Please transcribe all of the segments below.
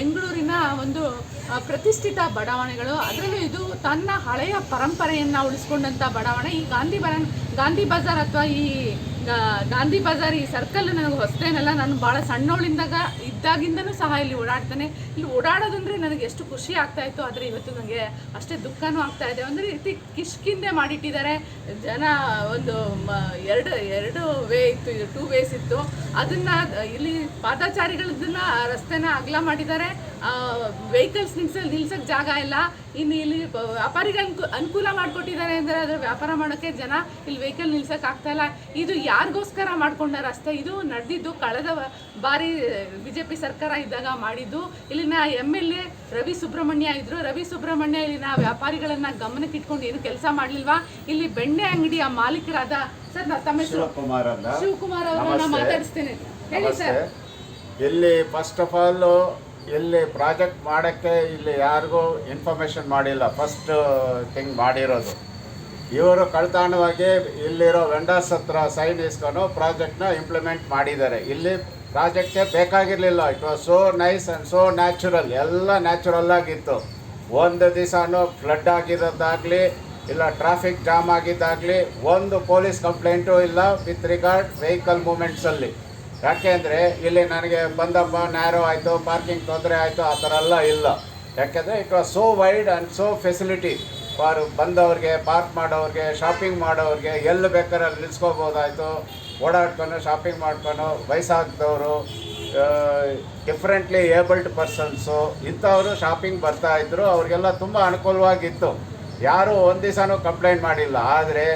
ಬೆಂಗಳೂರಿನ ಒಂದು ಪ್ರತಿಷ್ಠಿತ ಬಡಾವಣೆಗಳು. ಅದರಲ್ಲೂ ಇದು ತನ್ನ ಹಳೆಯ ಪರಂಪರೆಯನ್ನು ಉಳಿಸ್ಕೊಂಡಂಥ ಬಡಾವಣೆ. ಈ ಗಾಂಧಿ ಬರ ಗಾಂಧಿ ಬಜಾರ್ ಅಥವಾ ಈ ಗಾಂಧಿ ಬಜಾರ್ ಈ ಸರ್ಕಲ್ ನನಗೆ ಹೊಸದೇನಲ್ಲ, ನಾನು ಭಾಳ ಸಣ್ಣವಳಿಂದಾಗ ಇದ್ದಾಗಿಂದನೂ ಸಹ ಇಲ್ಲಿ ಓಡಾಡ್ತಾನೆ. ಇಲ್ಲಿ ಓಡಾಡೋದಂದ್ರೆ ನನಗೆ ಎಷ್ಟು ಖುಷಿ ಆಗ್ತಾ ಇತ್ತು, ಆದರೆ ಇವತ್ತು ನನಗೆ ಅಷ್ಟೇ ದುಃಖನೂ ಆಗ್ತಾ ಇದೆ. ಒಂದು ರೀತಿ ಕಿಷ್ಕಿಂದೆ ಮಾಡಿಟ್ಟಿದ್ದಾರೆ. ಜನ ಒಂದು ಎರಡು ಎರಡು ವೇ ಇತ್ತು ಇದು ಟೂ ವೇಸ್ ಇತ್ತು. ಅದನ್ನ, ಇಲ್ಲಿ ಪಾದಚಾರಿಗಳದನ್ನ ರಸ್ತೆನ ಅಗಲ ಮಾಡಿದ್ದಾರೆ. ವೆಹಿಕಲ್ಸ್ ನಿಲ್ಸಲ್ಲಿ ನಿಲ್ಸಕ್ ಜಾಗ ಇಲ್ಲ. ಇನ್ನು ಇಲ್ಲಿ ವ್ಯಾಪಾರಿಗಳ ಅನ್ಕು- ಅನುಕೂಲ ಮಾಡಿಕೊಟ್ಟಿದ್ದಾರೆ ಅಂದರೆ ಅದರ ವ್ಯಾಪಾರ ಮಾಡೋಕ್ಕೆ ಜನ ಇಲ್ಲಿ ವೆಹಿಕಲ್ ನಿಲ್ಸಕ್ ಆಗ್ತಾ ಇಲ್ಲ. ಇದು ಯಾರಿಗೋಸ್ಕರ ಮಾಡ್ಕೊಂಡ ರಸ್ತೆ ಇದು? ನಡೆದಿದ್ದು ಕಳೆದ ಬಾರಿ ಬಿ ಜೆ ಪಿ ಸರ್ಕಾರ ಇದ್ದಾಗ ಮಾಡಿದ್ದು. ಇಲ್ಲಿನ M L A Ravi Subrahmanya ಇದ್ರು. ರವಿ ಸುಬ್ರಹ್ಮಣ್ಯ ಇಲ್ಲಿನ ವ್ಯಾಪಾರಿಗಳನ್ನ ಗಮನಕ್ಕೆ ಇಟ್ಕೊಂಡು ಏನು ಕೆಲಸ ಮಾಡ್ಲಿಲ್ವಾ? ಇಲ್ಲಿ ಬೆಣ್ಣೆ ಅಂಗಡಿಯ ಮಾಲೀಕರಾದ ಸರ್ ನಾ ತಮ್ಮ ಹೆಸರು ಶಿವಕುಮಾರ್ ಅಂತ. ಶಿವಕುಮಾರ್ ಅವರನ್ನ. ಮಾತಾಡಿಸ್ತೇನೆ. ಹೇಳಿ ಸರ್. ಇಲ್ಲಿ ಫಸ್ಟ್ ಆಫ್ ಆಲ್ ಇಲ್ಲಿ ಪ್ರಾಜೆಕ್ಟ್ ಮಾಡೋಕ್ಕೆ ಇಲ್ಲಿ ಯಾರಿಗೂ ಇನ್ಫಾರ್ಮೇಷನ್ ಮಾಡಿಲ್ಲ. ಫಸ್ಟ್ ಥಿಂಗ್ ಮಾಡಿರೋದು. ಇವರು ಕಳ್ತಾಣವಾಗಿ ಇಲ್ಲಿರೋ ವೆಂಡರ್ಸ್ ಹತ್ರ ಸೈನ್ ಇಸ್ಕೊಂಡು ಪ್ರಾಜೆಕ್ಟ್ನ ಇಂಪ್ಲಿಮೆಂಟ್ ಮಾಡಿದ್ದಾರೆ. ಇಲ್ಲಿ ಪ್ರಾಜೆಕ್ಟೇ ಬೇಕಾಗಿರಲಿಲ್ಲ. It was so nice and so natural ಎಲ್ಲ ನ್ಯಾಚುರಲ್ ಆಗಿತ್ತು. ಒಂದು ದಿವಸನೂ ಫ್ಲಡ್ ಆಗಿರೋದಾಗಲಿ, ಇಲ್ಲ ಟ್ರಾಫಿಕ್ ಜಾಮ್ ಆಗಿದ್ದಾಗಲಿ, ಒಂದು ಪೊಲೀಸ್ ಕಂಪ್ಲೇಂಟು ಇಲ್ಲ ವಿತ್ ರಿಗಾರ್ಡ್ ವೆಹಿಕಲ್ ಮೂಮೆಂಟ್ಸಲ್ಲಿ ಯಾಕೆಂದರೆ ಇಲ್ಲಿ ನನಗೆ ಬಂದಪ್ಪ ನ್ಯಾರೋ ಆಯಿತು ಪಾರ್ಕಿಂಗ್ ತೊಂದರೆ ಆಯಿತು, ಆ ಥರ ಎಲ್ಲ ಇಲ್ಲ. ಯಾಕೆಂದರೆ it was so wide and so facility for ಬಂದವ್ರಿಗೆ ಪಾರ್ಕ್ ಮಾಡೋರಿಗೆ ಶಾಪಿಂಗ್ ಮಾಡೋರಿಗೆ ಎಲ್ಲಿ ಬೇಕಾದ್ರೆ ಅಲ್ಲಿ ನಿಲ್ಸ್ಕೋಬೋದಾಯಿತು. ಓಡಾಡ್ಕೊಂಡು ಶಾಪಿಂಗ್ ಮಾಡ್ಕೊಂಡು ವಯಸ್ಸಾಗ್ದವರು ಡಿಫ್ರೆಂಟ್ಲಿ ಏಬಲ್ಡ್ ಪರ್ಸನ್ಸು ಇಂಥವರು ಶಾಪಿಂಗ್ ಬರ್ತಾ ಇದ್ರು, ಅವ್ರಿಗೆಲ್ಲ ತುಂಬ ಅನುಕೂಲವಾಗಿತ್ತು. ಯಾರೂ ಒಂದು ದಿವಸನೂ ಕಂಪ್ಲೇಂಟ್ ಮಾಡಿಲ್ಲ. ಆದರೆ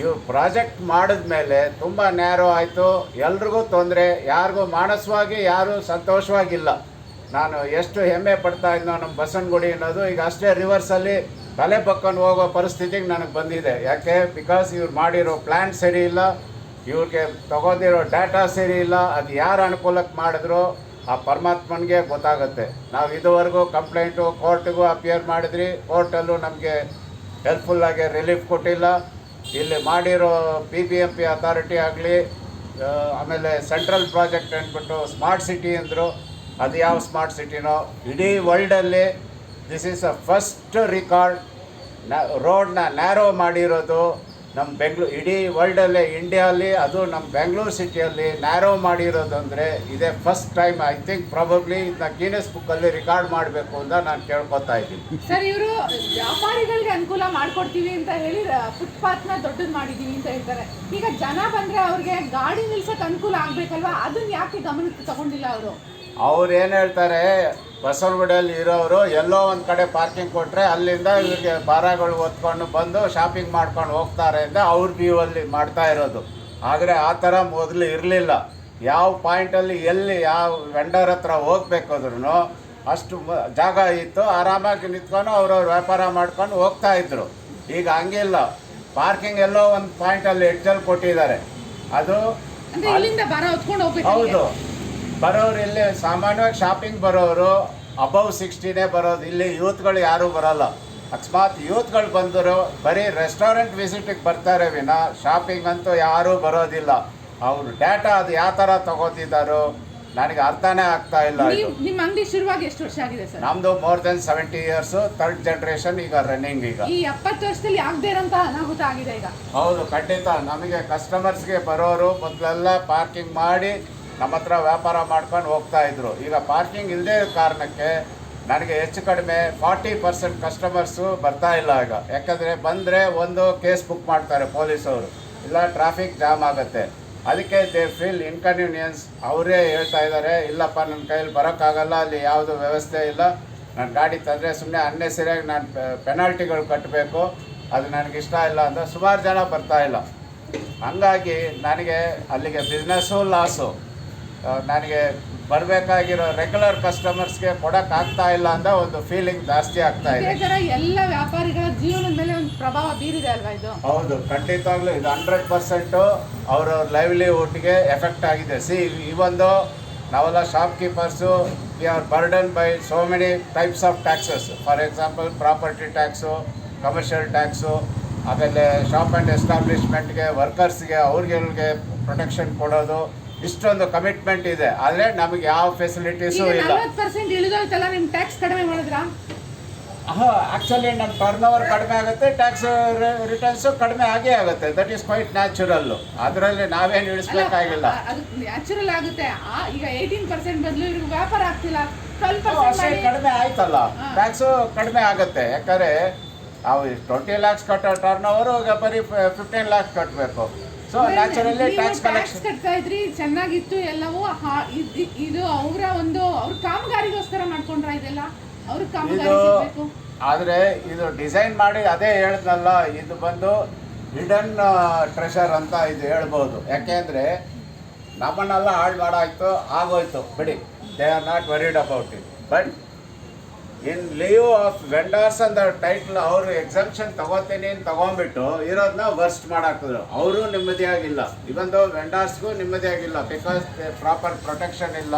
ಇವು ಪ್ರಾಜೆಕ್ಟ್ ಮಾಡಿದ ಮೇಲೆ ತುಂಬ ನ್ಯಾರೋ ಆಯಿತು. ಎಲ್ರಿಗೂ ತೊಂದರೆ, ಯಾರಿಗೂ ಮಾನಸವಾಗಿ, ಯಾರೂ ಸಂತೋಷವಾಗಿಲ್ಲ. ನಾನು ಎಷ್ಟು ಹೆಮ್ಮೆ ಪಡ್ತಾ ಇದ್ನೋ ನಮ್ಮ ಬಸವನಗುಡಿ ಅನ್ನೋದು, ಈಗ ಅಷ್ಟೇ ರಿವರ್ಸಲ್ಲಿ ತಲೆ ಬಕ್ಕೊಂಡು ಹೋಗೋ ಪರಿಸ್ಥಿತಿಗೆ ನನಗೆ ಬಂದಿದೆ. ಯಾಕೆ? ಬಿಕಾಸ್ ಇವ್ರು ಮಾಡಿರೋ ಪ್ಲ್ಯಾನ್ ಸರಿ ಇಲ್ಲ. ಇವ್ರಿಗೆ ತಗೋದಿರೋ ಡಾಟಾ ಸರಿ ಇಲ್ಲ. ಅದು ಯಾರು ಅನುಕೂಲಕ್ಕೆ ಮಾಡಿದ್ರು ಆ ಪರಮಾತ್ಮನಿಗೆ ಗೊತ್ತಾಗುತ್ತೆ. ನಾವು ಇದುವರೆಗೂ ಕಂಪ್ಲೇಂಟು ಕೋರ್ಟಿಗೂ ಅಪಿಯರ್ ಮಾಡಿದ್ರಿ. ಕೋರ್ಟಲ್ಲೂ ನಮಗೆ ಹೆಲ್ಪ್ಫುಲ್ಲಾಗಿ ರಿಲೀಫ್ ಕೊಟ್ಟಿಲ್ಲ. ಇಲ್ಲಿ ಮಾಡಿರೋ P B M P authority ಆಗಲಿ ಆಮೇಲೆ ಸೆಂಟ್ರಲ್ ಪ್ರಾಜೆಕ್ಟ್ ಅಂದ್ಬಿಟ್ಟು ಸ್ಮಾರ್ಟ್ ಸಿಟಿ ಅಂದರು. ಅದು ಯಾವ ಸ್ಮಾರ್ಟ್ ಸಿಟಿನೋ ಇಡೀ ವರ್ಲ್ಡಲ್ಲಿ this is a first record ರೋಡ್ನ narrow ಮಾಡಿರೋದು ನಮ್ಮ ಬೆಂಗ್ಳೂರು ಇಡೀ ವರ್ಲ್ಡಲ್ಲೇ ಇಂಡಿಯಲ್ಲಿ ಅದು ನಮ್ಮ ಬೆಂಗಳೂರು ಸಿಟಿಯಲ್ಲಿ ನ್ಯಾರೋ ಮಾಡಿರೋದು ಅಂದರೆ ಇದೇ first time I think probably ಇದನ್ನ ಗೀನೆಸ್ ಬುಕ್ಕಲ್ಲಿ ರೆಕಾರ್ಡ್ ಮಾಡಬೇಕು ಅಂತ ನಾನು ಕೇಳ್ಕೊತಾ ಇದ್ದೀನಿ. ಸರ್ ಇವರು ವ್ಯಾಪಾರಿಗಳಿಗೆ ಅನುಕೂಲ ಮಾಡಿಕೊಡ್ತೀವಿ ಅಂತ ಹೇಳಿ ಫುಟ್ಪಾತ್ನ ನ ದೊಡ್ಡದು ಮಾಡಿದ್ದೀವಿ ಅಂತ ಹೇಳ್ತಾರೆ. ಈಗ ಜನ ಬಂದರೆ ಅವ್ರಿಗೆ ಗಾಡಿ ನಿಲ್ಸೋಕ್ಕೆ ಅನುಕೂಲ ಆಗಬೇಕಲ್ವಾ? ಅದನ್ನ ಯಾಕೆ ಗಮನಕ್ಕೆ ತಗೊಂಡಿಲ್ಲ ಅವರು? ಅವ್ರು ಏನು ಹೇಳ್ತಾರೆ ಬಸವನಗುಡಿಯಲ್ಲಿ ಇರೋರು ಎಲ್ಲೋ ಒಂದು ಕಡೆ ಪಾರ್ಕಿಂಗ್ ಕೊಟ್ಟರೆ ಅಲ್ಲಿಂದ ಇವ್ರಿಗೆ ಭಾರಗಳು ಹೊತ್ಕೊಂಡು ಬಂದು ಶಾಪಿಂಗ್ ಮಾಡ್ಕೊಂಡು ಹೋಗ್ತಾರೆ ಅಂತ ಅವ್ರ ವ್ಯೂವಲ್ಲಿ ಮಾಡ್ತಾ ಇರೋದು. ಆದರೆ ಆ ಥರ ಮೊದಲು ಇರಲಿಲ್ಲ. ಯಾವ ಪಾಯಿಂಟಲ್ಲಿ ಎಲ್ಲಿ ಯಾವ ವೆಂಡರ್ ಹತ್ರ ಹೋಗ್ಬೇಕಾದ್ರೂ ಅಷ್ಟು ಜಾಗ ಇತ್ತು. ಆರಾಮಾಗಿ ನಿಂತ್ಕೊಂಡು ಅವ್ರವ್ರ ವ್ಯಾಪಾರ ಮಾಡ್ಕೊಂಡು ಹೋಗ್ತಾ ಇದ್ರು. ಈಗ ಹಂಗಿಲ್ಲ. ಪಾರ್ಕಿಂಗ್ ಎಲ್ಲೋ ಒಂದು ಪಾಯಿಂಟಲ್ಲಿ ಎಡ್ಜಲ್ಲಿ ಕೊಟ್ಟಿದ್ದಾರೆ. ಅದು ಹೌದು. ಬರೋರು ಇಲ್ಲಿ ಸಾಮಾನ್ಯವಾಗಿ ಶಾಪಿಂಗ್ ಬರೋರು ಅಬವ್ ಸಿಕ್ಸ್ಟಿನೇ ಬರೋದು. ಇಲ್ಲಿ ಯೂತ್ಗಳು ಯಾರೂ ಬರಲ್ಲ. ಅಕಸ್ಮಾತ್ ಯೂತ್ಗಳು ಬಂದರು ಬರೀ ರೆಸ್ಟೋರೆಂಟ್ ವಿಸಿಟಿಗೆ ಬರ್ತಾರೆ ವಿನ. ಶಾಪಿಂಗ್ ಅಂತೂ ಯಾರೂ ಬರೋದಿಲ್ಲ. ಅವರು ಡೇಟಾ ಅದು ಯಾವ ಥರ ತಗೋತಿದ್ದಾರೋ ನನಗೆ ಅರ್ಥನೇ ಆಗ್ತಾ ಇಲ್ಲ ನಿಮ್ಮ ಅಂಗಡಿ ಶುರುವಾಗಿ ಎಷ್ಟು ವರ್ಷ ಆಗಿದೆ ಸರ್? ನಮ್ಮದು more than seventy years third generation ಈಗ ರನ್ನಿಂಗ್ ಈಗ. ಈ ಎಪ್ಪತ್ತು ವರ್ಷದಲ್ಲಿ ಆಗದೆ ಇರೋಂತ ಅನಾಹುತ ಆಗಿದೆ ಈಗ. ಹೌದು ಖಂಡಿತ. ನಮಗೆ ಕಸ್ಟಮರ್ಸ್ಗೆ ಬರೋರು ಮೊದಲೆಲ್ಲ ಪಾರ್ಕಿಂಗ್ ಮಾಡಿ ನಮ್ಮ ಹತ್ರ ವ್ಯಾಪಾರ ಮಾಡ್ಕೊಂಡು ಹೋಗ್ತಾ ಇದ್ರು. ಈಗ ಪಾರ್ಕಿಂಗ್ ಇಲ್ಲದೇ ಕಾರಣಕ್ಕೆ ನನಗೆ ಹೆಚ್ಚು ಕಡಿಮೆ ಫಾರ್ಟಿ ಪರ್ಸೆಂಟ್ ಕಸ್ಟಮರ್ಸು ಬರ್ತಾ ಇಲ್ಲ ಈಗ. ಯಾಕಂದರೆ ಬಂದರೆ ಒಂದು ಕೇಸ್ ಬುಕ್ ಮಾಡ್ತಾರೆ ಪೊಲೀಸವರು. ಇಲ್ಲ ಟ್ರಾಫಿಕ್ ಜಾಮ್ ಆಗುತ್ತೆ. ಅದಕ್ಕೆ ದೇ ಫೀಲ್ ಇನ್ಕನ್ವೀನಿಯನ್ಸ್ ಅವರೇ ಹೇಳ್ತಾ ಇದ್ದಾರೆ ಇಲ್ಲಪ್ಪ ನನ್ನ ಕೈಯಲ್ಲಿ ಬರೋಕ್ಕಾಗಲ್ಲ, ಅಲ್ಲಿ ಯಾವುದು ವ್ಯವಸ್ಥೆ ಇಲ್ಲ. ನನ್ನ ಗಾಡಿ ತಂದರೆ ಸುಮ್ಮನೆ ಅನ್ನೆಸರಿಯಾಗಿ ನಾನು ಪೆನಾಲ್ಟಿಗಳು ಕಟ್ಟಬೇಕು ಅದು ನನಗೆ ಇಷ್ಟ ಇಲ್ಲ ಅಂತ ಸುಮಾರು ಜನ ಬರ್ತಾ ಇಲ್ಲ. ಹಂಗಾಗಿ ನನಗೆ ಅಲ್ಲಿಗೆ ಬಿಸ್ನೆಸ್ಸು ಲಾಸು ನನಗೆ ಬರಬೇಕಾಗಿರೋ ರೆಗ್ಯುಲರ್ ಕಸ್ಟಮರ್ಸ್ಗೆ ಕೊಡಕ್ ಆಗ್ತಾ ಇಲ್ಲ ಅಂತ ಒಂದು ಫೀಲಿಂಗ್ ಜಾಸ್ತಿ ಆಗ್ತಾ ಇದೇ. ಎಲ್ಲ ವ್ಯಾಪಾರಿಗಳ ಜೀವನದ ಮೇಲೆ ಒಂದು ಪ್ರಭಾವ ಬೀರಿದೆ ಅಲ್ವಾ ಇದು? ಹೌದು ಖಂಡಿತವಾಗ್ಲೂ ಇದು ಹಂಡ್ರೆಡ್ ಪರ್ಸೆಂಟು ಅವರ ಲೈವ್ಲಿಹುಡ್ಗೆ ಎಫೆಕ್ಟ್ ಆಗಿದೆ. ಸಿ ಈ ಒಂದು ನಾವೆಲ್ಲ shop keepers we are burden by so many types of taxes for example property tax commercial tax ಆಮೇಲೆ ಶಾಪ್ ಆ್ಯಂಡ್ ಎಸ್ಟಾಬ್ಲಿಷ್ಮೆಂಟ್ಗೆ ವರ್ಕರ್ಸ್ಗೆ ಅವ್ರಿಗೆ ಪ್ರೊಟೆಕ್ಷನ್ ಕೊಡೋದು. ಇಷ್ಟೊಂದು ಕಮಿಟ್ಮೆಂಟ್ ಇದೆ. ಆದರೆ ನಮಗೆ ಯಾವ ಫೆಸಿಲಿಟೀಸು ಇಲ್ಲ. ಪರ್ಸೆಂಟ್ ಇಳಿದೋಯ್ತಲ್ಲ ನಿಮ್ಮ ಟ್ಯಾಕ್ಸ್ ಕಡಿಮೆ ಮಾಡಿದ್ರಾ? ಆಕ್ಚುಲಿ ನಮ್ಮ ಟರ್ನ್ ಓವರ್ ಕಡಿಮೆ ಆಗುತ್ತೆ ಟ್ಯಾಕ್ಸ್ ರಿಟರ್ನ್ಸು ಕಡಿಮೆ ಆಗೇ ಆಗುತ್ತೆ. ದಟ್ ಈಸ್ ಕ್ವೈಟ್ ನ್ಯಾಚುರಲ್ಲು ಅದರಲ್ಲಿ ನಾವೇನು ಇಳಿಸ್ಬೇಕಾಗಿಲ್ಲ. ಅದು ನ್ಯಾಚುರಲ್ ಆಗುತ್ತೆ. ಈಗ ಏಯ್ಟೀನ್ ಪರ್ಸೆಂಟ್ ಬದಲು ಇವ್ರಿಗೆ ವ್ಯಾಪಾರ ಆಗ್ತಿಲ್ಲ. ಟ್ವೆಲ್ ಪರ್ಸೆಂಟ್ ಕಡಿಮೆ ಆಯ್ತಲ್ಲ. ಹಾ. ಟ್ಯಾಕ್ಸು ಕಡಿಮೆ ಆಗುತ್ತೆ. ಯಾಕಂದ್ರೆ ನಾವು ಟ್ವೆಂಟಿ ಲ್ಯಾಕ್ಸ್ ಕಟ್ಟೋ ಟರ್ನ್ ಓವರು ಬರೀ ಫಿಫ್ಟೀನ್ ಲ್ಯಾಕ್ಸ್ ಕಟ್ಟಬೇಕು ಸೊ ನ್ಯಾಚುರಲಿ ಟ್ಯಾಕ್ಸ್ ಕಲೆಕ್ಷನ್ ಕಟ್ತಾ ಇದ್ರಿ ಚೆನ್ನಾಗಿತ್ತು ಎಲ್ಲವೂ ಇದ್- ಅವರ ಒಂದು ಅವ್ರ ಕಾಮಗಾರಿಗೋಸ್ಕರ ಮಾಡ್ಕೊಂಡ್ರ ಇದೆಲ್ಲ? ಅವ್ರ ಕಾಮಗಾರಿ ಆದ್ರೆ ಆದರೆ ಇದು ಡಿಸೈನ್ ಮಾಡಿ ಅದೇ ಹೇಳ್ದಲ್ಲ ಇದು ಬಂದು ಹಿಡನ್ ಟ್ರೆಷರ್ ಅಂತ ಇದು ಹೇಳ್ಬೋದು. ಯಾಕೆಂದರೆ ನಮ್ಮನ್ನೆಲ್ಲ ಹಾಳು ಮಾಡಾಯ್ತು ಆಗೋಯ್ತು. ಬಿಡಿ they are not worried about it but in leave of vendors ಅಂತ ಟೈಟಲ್ ಅವರು ಎಕ್ಸಾಮ್ಷನ್ ತಗೋತೇನೆ ಅಂತ ತಗೊಂಡ್ಬಿಟ್ಟು ಇರೋದನ್ನ ವರ್ಸ್ಟ್ ಮಾಡಾಕಿದ್ರು ಅವರು ನೆಮ್ಮದಿಯಾಗಿಲ್ಲ. ಇವಂದು ವೆಂಡರ್ಸ್ಗೂ ನೆಮ್ಮದಿಯಾಗಿಲ್ಲ. ಬಿಕಾಸ್ ಪ್ರಾಪರ್ ಪ್ರೊಟೆಕ್ಷನ್ ಇಲ್ಲ.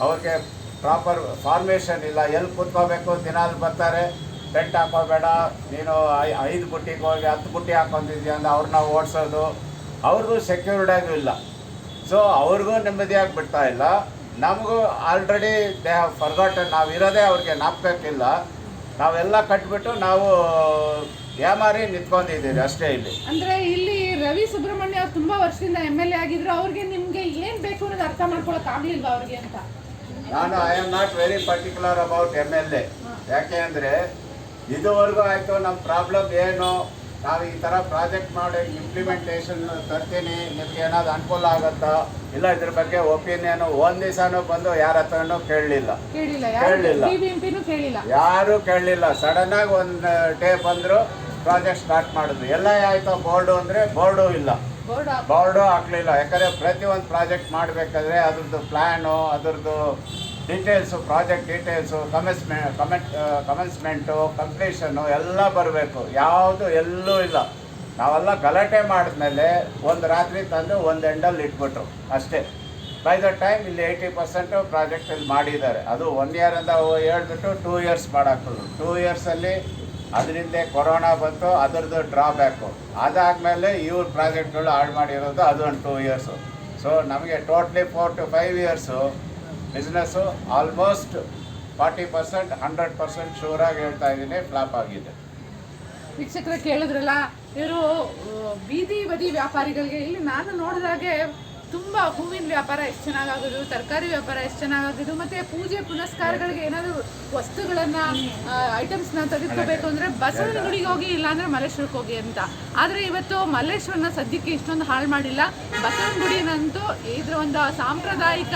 ಅವ್ರಿಗೆ ಪ್ರಾಪರ್ ಫಾರ್ಮೇಷನ್ ಇಲ್ಲ. ಎಲ್ಲಿ ಕೂತ್ಕೋಬೇಕು? ದಿನಾಲು ಬರ್ತಾರೆ. ಟೆಂಟ್ ಹಾಕೋಬೇಡ. ನೀನು ಐದು ಬುಟ್ಟಿಗೆ ಹೋಗಿ ಹತ್ತು ಬುಟ್ಟಿ ಹಾಕೊಂಡಿದ್ಯಾ ಅಂದ್ರೆ ಅವ್ರನ್ನ ಓಡಿಸೋದು. ಅವ್ರಿಗೂ ಸೆಕ್ಯೂರ್ಡಾಗೂ ಇಲ್ಲ. ಸೊ ಅವ್ರಿಗೂ ನೆಮ್ಮದಿಯಾಗಿ ಬಿಡ್ತಾ ಇಲ್ಲ. ನಮಗೂ ಆಲ್ರೆಡಿ ದೇ ಹ್ಯಾವ್ ಫರ್ಗಾಟನ್ ನಾವು ಇರೋದೇ ಅವ್ರಿಗೆ ನಾಪ್ಬೇಕಿಲ್ಲ ನಾವೆಲ್ಲ ಕಟ್ಬಿಟ್ಟು ನಾವು ಯಾಮಾರಿ ನಿಂತ್ಕೊಂಡಿದ್ದೀವಿ ಅಷ್ಟೇ ಇಲ್ಲಿ. ಅಂದ್ರೆ ಇಲ್ಲಿ ರವಿ ಸುಬ್ರಹ್ಮಣ್ಯ ಅವ್ರು ತುಂಬಾ ವರ್ಷದಿಂದ ಎಂ ಎಲ್ ಎ ಆಗಿದ್ರು ಅವ್ರಿಗೆ ನಿಮ್ಗೆ ಏನ್ ಬೇಕು ಅನ್ನೋದು ಅರ್ಥ ಮಾಡ್ಕೊಳಕ್ ಆಗ್ಲಿಲ್ವಾ ಅವ್ರಿಗೆ ಅಂತ? ನಾನು I am not very particular about M L A ಯಾಕೆ ಅಂದರೆ ಇದುವರೆಗೂ ಆಯಿತು ನಮ್ಮ ಪ್ರಾಬ್ಲಮ್ ಏನು? ನಾವು ಈ ಥರ ಪ್ರಾಜೆಕ್ಟ್ ಮಾಡಿ ಇಂಪ್ಲಿಮೆಂಟೇಷನ್ ತರ್ತೀನಿ. ನಿಮ್ಗೆ ಏನಾದ್ರು ಅನುಕೂಲ ಆಗುತ್ತಾ? ಇಲ್ಲ ಇದ್ರ ಬಗ್ಗೆ ಒಪಿನಿಯನ್ ಒಂದ್ ದಿವಸನೂ ಬಂದು ಯಾರ ಹತ್ರನೂ ಕೇಳಲಿಲ್ಲ. ಕೇಳಲಿಲ್ಲ. ಯಾರು ಕೇಳಲಿಲ್ಲ. ಸಡನ್ ಆಗಿ ಒಂದು ಡೇ ಬಂದ್ರು ಪ್ರಾಜೆಕ್ಟ್ ಸ್ಟಾರ್ಟ್ ಮಾಡಿದ್ರು ಎಲ್ಲ ಆಯ್ತು ಬೋರ್ಡು ಅಂದ್ರೆ ಬೋರ್ಡು ಇಲ್ಲ. ಬೋರ್ಡ್ ಹಾಕ್ಲಿಲ್ಲ. ಯಾಕಂದರೆ ಪ್ರತಿಯೊಂದು ಪ್ರಾಜೆಕ್ಟ್ ಮಾಡಬೇಕಾದ್ರೆ ಅದ್ರದ್ದು ಪ್ಲ್ಯಾನು ಅದ್ರದ್ದು ಡೀಟೇಲ್ಸು ಪ್ರಾಜೆಕ್ಟ್ ಡೀಟೇಲ್ಸು ಕಮೆನ್ಸ್ಮೆ ಕಮೆಂಟ್ ಕಮೆನ್ಸ್ಮೆಂಟು ಕಂಪ್ಲೀಷನ್ನು ಎಲ್ಲ ಬರಬೇಕು. ಯಾವುದು ಎಲ್ಲೂ ಇಲ್ಲ. ನಾವೆಲ್ಲ ಗಲಾಟೆ ಮಾಡಿದ್ಮೇಲೆ ಒಂದು ರಾತ್ರಿ ತಂದು ಒಂದು ಎಂಡಲ್ಲಿ ಇಟ್ಬಿಟ್ರು. ಅಷ್ಟೇ. ಬೈ ದ ಟೈಮ್ ಇಲ್ಲಿ ಏಯ್ಟಿ ಪರ್ಸೆಂಟು ಪ್ರಾಜೆಕ್ಟ್ ಇಲ್ಲಿ ಮಾಡಿದ್ದಾರೆ. ಅದು ಒನ್ ಇಯರ್ ಅಂತ ಹೇಳ್ಬಿಟ್ಟು ಟೂ ಇಯರ್ಸ್ ಮಾಡಾಕ್ತದ್ರು ಟೂ ಇಯರ್ಸಲ್ಲಿ ಅದರಿಂದ ಕೊರೋನಾ ಬಂತು, ಅದರದ್ದು ಡ್ರಾಬ್ಯಾಕು ಅದಾದಮೇಲೆ ಇವ್ರ ಪ್ರಾಜೆಕ್ಟ್ಗಳು ಆಡ್ ಮಾಡಿರೋದು ಅದೊಂದು ಟೂ ಇಯರ್ಸು ಸೊ ನಮಗೆ totally four to five years business almost forty percent hundred percent ಶೂರಾಗಿ ಹೇಳ್ತಾ ಇದ್ದೀನಿ ಫ್ಲಾಪ್ ಆಗಿದೆ. ವೀಕ್ಷಕರ ಕೇಳಿದ್ರಲ್ಲ, ಇವರು ಬೀದಿ ಬದಿ ವ್ಯಾಪಾರಿಗಳಿಗೆ, ಇಲ್ಲಿ ನಾನು ನೋಡಿದಾಗೆ ತುಂಬ ಹೂವಿನ ವ್ಯಾಪಾರ ಎಷ್ಟು ಚೆನ್ನಾಗಾಗೋದು ತರಕಾರಿ ವ್ಯಾಪಾರ ಎಷ್ಟು ಚೆನ್ನಾಗಾಗೋದು ಮತ್ತೆ ಪೂಜೆ ಪುನಸ್ಕಾರಗಳಿಗೆ ಏನಾದರೂ ವಸ್ತುಗಳನ್ನ ಐಟಮ್ಸ್ನ ತೆಗೆದುಕೋಬೇಕು ಅಂದ್ರೆ ಬಸವನ ಗುಡಿಗೆ ಹೋಗಿ ಇಲ್ಲಾಂದ್ರೆ ಮಲ್ಲೇಶ್ವರಕ್ಕೆ ಹೋಗಿ ಅಂತ. ಆದರೆ ಇವತ್ತು ಮಲ್ಲೇಶ್ವರನ ಸದ್ಯಕ್ಕೆ ಇಷ್ಟೊಂದು ಹಾಳು ಮಾಡಿಲ್ಲ. ಬಸವನ ಗುಡಿನಂತೂ ಇದ್ರ ಒಂದು ಸಾಂಪ್ರದಾಯಿಕ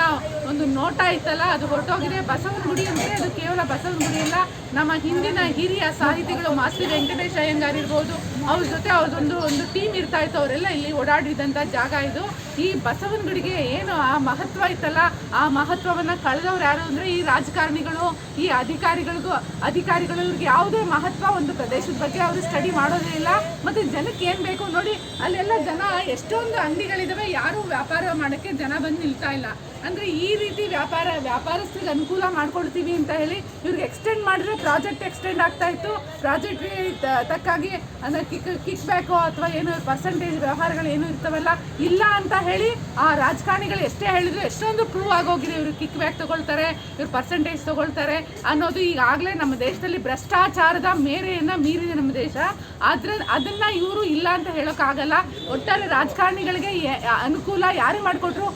ಒಂದು ನೋಟ ಇತ್ತಲ್ಲ, ಅದು ಹೊರಟೋಗಿದೆ. ಬಸವನ ಗುಡಿ ಅಂದರೆ ಅದು ಕೇವಲ ಬಸವನ ಗುಡಿ ಇಲ್ಲ ನಮ್ಮ ಹಿಂದಿನ ಹಿರಿಯ ಸಾಹಿತಿಗಳು ಮಾಸ್ತಿ ವೆಂಕಟೇಶ್ ಅಯ್ಯಂಗಾರ್ ಇರ್ಬೋದು. ಅವ್ರ ಜೊತೆ ಅವ್ರದ್ದೊಂದು ಒಂದು ಟೀಮ್ ಇರ್ತಾ ಇತ್ತು, ಅವರೆಲ್ಲ ಇಲ್ಲಿ ಓಡಾಡಿದಂಥ ಜಾಗ ಇದು. ಈ ಬಸವನ ಗುಡಿಗೆ ಏನು ಆ ಮಹತ್ವ ಇತ್ತಲ್ಲ, ಆ ಮಹತ್ವವನ್ನು ಕಳೆದವ್ರು ಯಾರು ಅಂದರೆ ಈ ರಾಜಕಾರಣಿಗಳು, ಈ ಅಧಿಕಾರಿಗಳಿಗೂ ಅಧಿಕಾರಿಗಳು ಇವ್ರಿಗೆ ಯಾವುದೇ ಮಹತ್ವ ಒಂದು ಪ್ರದೇಶದ ಬಗ್ಗೆ ಅವರು ಸ್ಟಡಿ ಮಾಡೋದೇ ಇಲ್ಲ. ಮತ್ತು ಜನಕ್ಕೆ ಏನು ಬೇಕು ನೋಡಿ, ಅಲ್ಲೆಲ್ಲ ಜನ ಎಷ್ಟೊಂದು ಅಂಗಡಿಗಳಿದಾವೆ, ಯಾರೂ ವ್ಯಾಪಾರ ಮಾಡೋಕ್ಕೆ ಜನ ಬಂದು ನಿಲ್ತಾ ಇಲ್ಲ. ಅಂದರೆ ಈ ರೀತಿ ವ್ಯಾಪಾರ, ವ್ಯಾಪಾರಸ್ಥರಿಗೆ ಅನುಕೂಲ ಮಾಡ್ಕೊಳ್ತೀವಿ ಅಂತ ಹೇಳಿ ಇವ್ರಿಗೆ ಎಕ್ಸ್ಟೆಂಡ್ ಮಾಡಿದ್ರೆ ಪ್ರಾಜೆಕ್ಟ್ ಎಕ್ಸ್ಟೆಂಡ್ ಆಗ್ತಾ ಇತ್ತು. ಪ್ರಾಜೆಕ್ಟ್ಗೆ ತಕ್ಕಾಗಿ ಅಂದರೆ ಕಿಕ್ ಕಿಕ್ ಬ್ಯಾಕು ಅಥವಾ ಏನು ಪರ್ಸೆಂಟೇಜ್ ವ್ಯವಹಾರಗಳು ಏನು ಇರ್ತವಲ್ಲ, ಇಲ್ಲ ಅಂತ ಹೇಳಿ ಆ ರಾಜಕಾರಣಿಗಳು ಎಷ್ಟೇ ಹೇಳಿದ್ರು ಎಷ್ಟೊಂದು ಪ್ರೂವ್ ಆಗೋಗಿದೆ ಇವರು ಕಿಕ್ ಬ್ಯಾಕ್ ತೊಗೊಳ್ತಾರೆ, ಇವ್ರು ಪರ್ಸೆಂಟೇಜ್ ತೊಗೊಳ್ತಾರೆ ಅನ್ನೋದು ಈಗಾಗಲೇ ನಮ್ಮ ದೇಶದಲ್ಲಿ ಭ್ರಷ್ಟಾಚಾರದ ಮೇರೆಯನ್ನು ಮೀರಿದೆ ನಮ್ಮ ದೇಶ. ಆದ್ರೆ ಅದನ್ನ ಇವರು ಇಲ್ಲ ಅಂತ ಹೇಳೋಕ್ಕಾಗಲ್ಲ. ಒಟ್ಟಾರೆ ರಾಜಕಾರಣಿಗಳಿಗೆ ಅನುಕೂಲ ಯಾರು ಮಾಡಿಕೊಟ್ರು?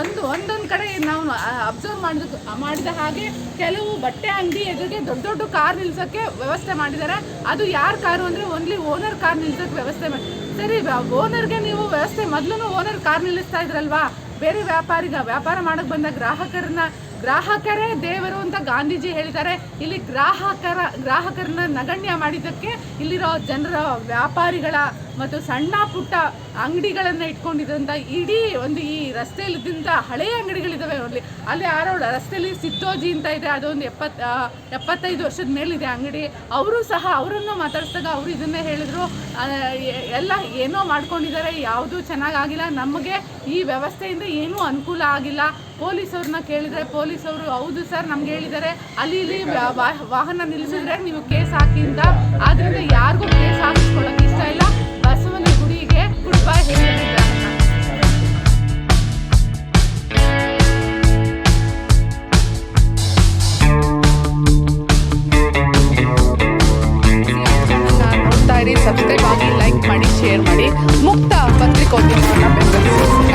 ಒಂದು, ಒಂದೊಂದು ಕಡೆ ನಾವು ಅಬ್ಸರ್ವ್ ಮಾಡಿದ ಮಾಡಿದ ಹಾಗೆ ಕೆಲವು ಬಟ್ಟೆ ಅಂಗಡಿ ಎದುರಿಗೆ ದೊಡ್ಡ ದೊಡ್ಡ ಕಾರ್ ನಿಲ್ಸೋಕ್ಕೆ ವ್ಯವಸ್ಥೆ ಮಾಡಿದ್ದಾರೆ. ಅದು ಯಾರ ಕಾರು ಅಂದರೆ ಓನ್ಲಿ ಓನರ್ ಕಾರ್ ನಿಲ್ಸೋಕ್ಕೆ ವ್ಯವಸ್ಥೆ ಸರಿ ಓನರ್ಗೆ ನೀವು ವ್ಯವಸ್ಥೆ ಮೊದಲು ಓನರ್ ಕಾರ್ ನಿಲ್ಲಿಸ್ತಾ ಇದ್ರಲ್ವಾ? ಬೇರೆ ವ್ಯಾಪಾರಿಗ, ವ್ಯಾಪಾರ ಮಾಡೋಕೆ ಬಂದ ಗ್ರಾಹಕರನ್ನ ಗ್ರಾಹಕರೇ ದೇವರು ಅಂತ ಗಾಂಧೀಜಿ ಹೇಳಿದ್ದಾರೆ. ಇಲ್ಲಿ ಗ್ರಾಹಕರ ಗ್ರಾಹಕರನ್ನ ನಗಣ್ಯ ಮಾಡಿದ್ದಕ್ಕೆ ಇಲ್ಲಿರೋ ಜನರ ವ್ಯಾಪಾರಿಗಳ ಮತ್ತು ಸಣ್ಣ ಪುಟ್ಟ ಅಂಗಡಿಗಳನ್ನು ಇಟ್ಕೊಂಡಿದ್ದಂಥ ಇಡೀ ಒಂದು ಈ ರಸ್ತೆಯಲ್ಲಿದ್ದಂಥ ಹಳೆಯ ಅಂಗಡಿಗಳಿದ್ದಾವೆ ಅಲ್ಲಿ. ಅಲ್ಲಿ ಯಾರೋ ರಸ್ತೆಯಲ್ಲಿ ಸಿದ್ದೋಜಿ ಅಂತ ಇದೆ ಅದೊಂದು ಎಪ್ಪತ್ ಆ, ಎಪ್ಪತ್ತೈದು ವರ್ಷದ ಮೇಲಿದೆ ಅಂಗಡಿ. ಅವರು ಸಹ ಅವರನ್ನು ಮಾತಾಡಿಸಿದಾಗ ಅವರು ಇದನ್ನೇ ಹೇಳಿದರು. ಎಲ್ಲ ಏನೋ ಮಾಡ್ಕೊಂಡಿದ್ದಾರೆ ಯಾವುದೂ ಚೆನ್ನಾಗಾಗಿಲ್ಲ. ನಮಗೆ ಈ ವ್ಯವಸ್ಥೆಯಿಂದ ಏನೂ ಅನುಕೂಲ ಆಗಿಲ್ಲ. ಪೊಲೀಸವ್ರನ್ನ ಕೇಳಿದರೆ ಪೊಲೀಸವರು ಹೌದು ಸರ್ ನಮ್ಗೆ ಹೇಳಿದ್ದಾರೆ. ಅಲ್ಲಿ ಇಲ್ಲಿ ವಾಹನ ನಿಲ್ಲಿಸಿದ್ರೆ ನೀವು ಕೇಸ್ ಹಾಕಿ ಅಂತ. ಆದ್ದರಿಂದ ಯಾರಿಗೂ